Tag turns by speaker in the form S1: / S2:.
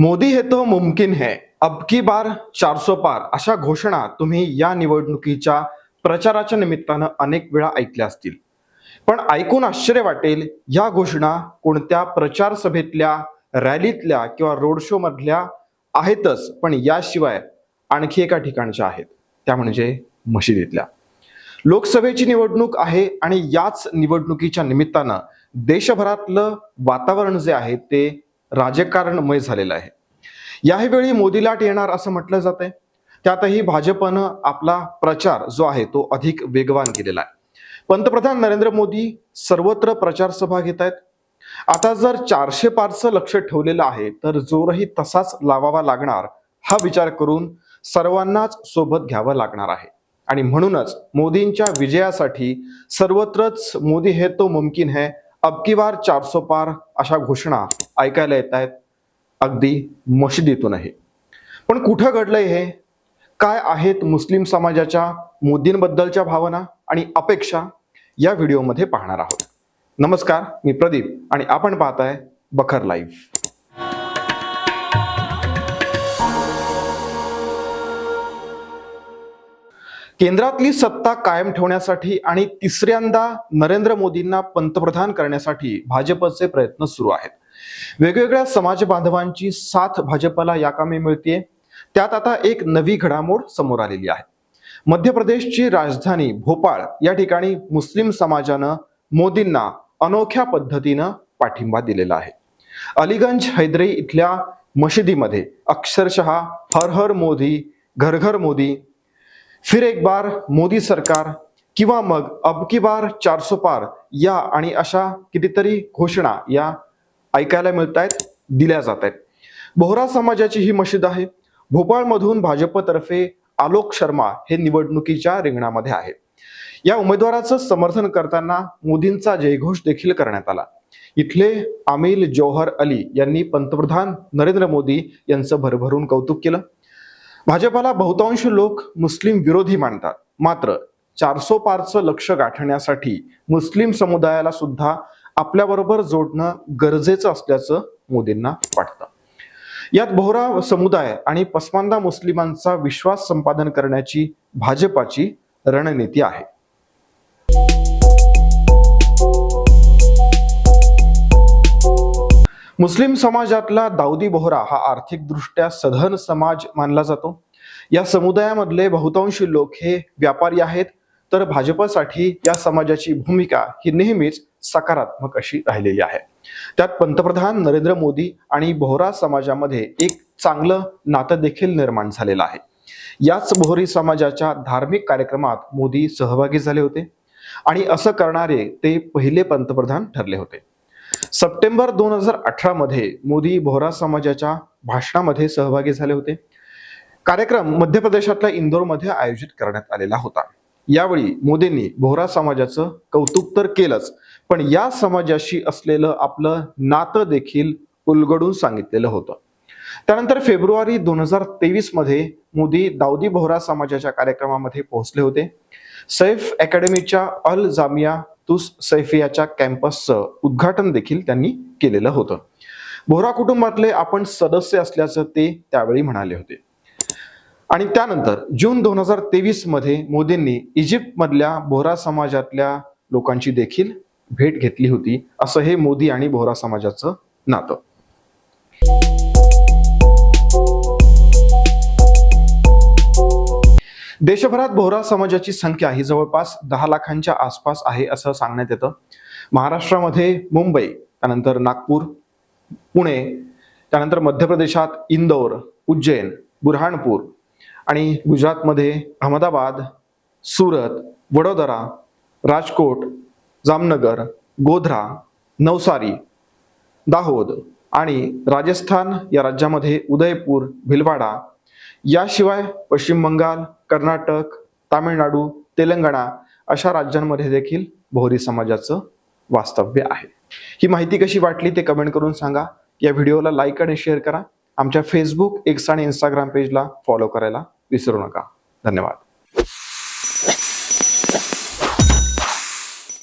S1: मोदी हे तो मुमकिन है। अब की बार चारसो पार। अशा घोषणा तुम्ही या निवडणुकीच्या प्रचाराच्या निमित्तानं अनेक वेळा ऐकल्या असतील. पण ऐकून आश्चर्य वाटेल या घोषणा कोणत्या प्रचार सभेतल्या रॅलीतल्या किंवा रोड शो मधल्या आहेतच पण याशिवाय आणखी एका ठिकाणच्या आहेत. त्या म्हणजे मशिदीतल्या. लोकसभेची निवडणूक आहे आणि याच निवडणुकीच्या निमित्तानं देशभरातलं वातावरण जे आहे ते राजकारणमय झालेलं आहे. याही मोदी लाट येणार असं म्हटलं जात आहे त्यातही भाजपनं आपला प्रचार जो आहे तो अधिक वेगवान केलेला आहे. पंतप्रधान नरेंद्र मोदी सर्वत्र प्रचार सभा घेत आहेत. आता जर चारशे पारचं लक्ष ठेवलेलं आहे तर जोरही तसाच लावावा लागणार हा विचार करून सर्वांनाच सोबत घ्यावं लागणार आहे. आणि म्हणूनच मोदींच्या विजयासाठी सर्वत्रच मोदी हे तो मुमकिन है अबकी बार चारसो पार अशा घोषणा ऐकायला येत आहेत अगदी मशिदीतूनही पण कुठं घडलंय हे? काय आहेत मुस्लिम समाजाच्या मोदींबद्दलच्या भावना आणि अपेक्षा? या व्हिडिओमध्ये पाहणार आहोत. नमस्कार मी प्रदीप आणि आपण पाहताय बखर लाईव्ह. केंद्रातली सत्ता कायम ठेवण्यासाठी आणि तिसऱ्यांदा नरेंद्र मोदींना पंतप्रधान करण्यासाठी भाजपचे प्रयत्न सुरू आहेत. वेगवेगळ्या समाज बांधवांची साथ भाजपला या कामी मिळतीये. त्यात आता एक नवी घडामोड समोर आलेली आहे. मध्य प्रदेशची राजधानी भोपाळ या ठिकाणी मुस्लिम समाजानं मोदींना अनोख्या पद्धतीनं पाठिंबा दिलेला आहे. अलीगंज हैदरी इथल्या मशिदीमध्ये अक्षरशः हर हर मोदी घर घर मोदी फिर एक बार मोदी सरकार किंवा मग अब की बार चारसो पार या आणि अशा कितीतरी घोषणा या ऐकायला मिळत आहेत दिल्या जात आहेत बोहरा समाजाची ही मशीद आहे. भोपाळमधून भाजपतर्फे आलोक शर्मा हे निवडणुकीच्या रिंगणामध्ये आहेत. या उमेदवाराचं समर्थन करताना मोदींचा जयघोष देखील करण्यात आला. इथले आमिल जौहर अली यांनी पंतप्रधान नरेंद्र मोदी यांचं भरभरून कौतुक केलं. भाजपाला बहुतांश लोक मुस्लिम विरोधी मानतात. मात्र चारसो पारचं लक्ष गाठण्यासाठी मुस्लिम समुदायाला सुद्धा आपल्याबरोबर जोडणं गरजेचं असल्याचं मोदींना वाटतं. यात बोहरा समुदाय आणि पसमांदा मुस्लिमांचा विश्वास संपादन करण्याची भाजपाची रणनीती आहे. मुस्लिम समाजातला दाऊदी बोहरा हा आर्थिकदृष्ट्या सधन समाज मानला जातो. या समुदायामधले बहुतांशी लोक हे व्यापारी आहेत. तर भाजपसाठी या समाजाची भूमिका ही नेहमीच सकारात्मक अशी राहिलेली आहे. त्यात पंतप्रधान नरेंद्र मोदी आणि बोहरा समाजामध्ये एक चांगलं नातं देखील निर्माण झालेलं आहे. याच बोहरी समाजाच्या धार्मिक कार्यक्रमात मोदी सहभागी झाले होते. आणि असं करणारे ते पहिले पंतप्रधान ठरले होते. सप्टेंबर दोन हजार अठरा मध्ये मोदी बोहरा समाजाच्या भाषणामध्ये सहभागी झाले होते. कार्यक्रम मध्य प्रदेशातल्या इंदोरमध्ये आयोजित करण्यात आलेला होता. यावेळी मोदींनी बोहरा समाजाचं कौतुक तर केलंच पण या समाजाशी असलेलं आपलं नातं देखील उलगडून सांगितलेलं होतं. त्यानंतर फेब्रुवारी दोन हजार तेवीसमध्ये मोदी दाऊदी बोहरा समाजाच्या कार्यक्रमामध्ये पोहोचले होते. सैफ अकॅडमीच्या अल जामिया तुस सैफियाच्या कॅम्पसचं उद्घाटन देखील त्यांनी केलेलं होतं. बोहरा कुटुंबातले आपण सदस्य असल्याचं ते त्यावेळी म्हणाले होते. आणि त्यानंतर जून दोन हजार तेवीसमध्ये मोदींनी इजिप्तमधल्या बोहरा समाजातल्या लोकांची देखील भेट घेतली होती असं हे मोदी आणि बोहरा समाजाचं नातं. देशभरात बोहरा समाजाची संख्या ही जवळपास दहा लाखांच्या आसपास आहे असं सांगण्यात येतं. महाराष्ट्रामध्ये मुंबई त्यानंतर नागपूर पुणे त्यानंतर मध्य प्रदेशात इंदौर उज्जैन बुरहाणपूर आणि गुजरातमध्ये अहमदाबाद सुरत वडोदरा राजकोट जामनगर गोध्रा नवसारी दाहोद आणि राजस्थान या राज्यामध्ये उदयपूर भिलवाडा याशिवाय पश्चिम बंगाल कर्नाटक तामिळनाडू तेलंगणा अशा राज्यांमध्ये देखील भोरी समाजाचं वास्तव्य आहे. ही माहिती कशी वाटली ते कमेंट करून सांगा. या व्हिडिओला लाईक आणि शेअर करा. आमच्या फेसबुक एक्स आणि इंस्टाग्राम पेजला फॉलो करायला विसरू नका. धन्यवाद.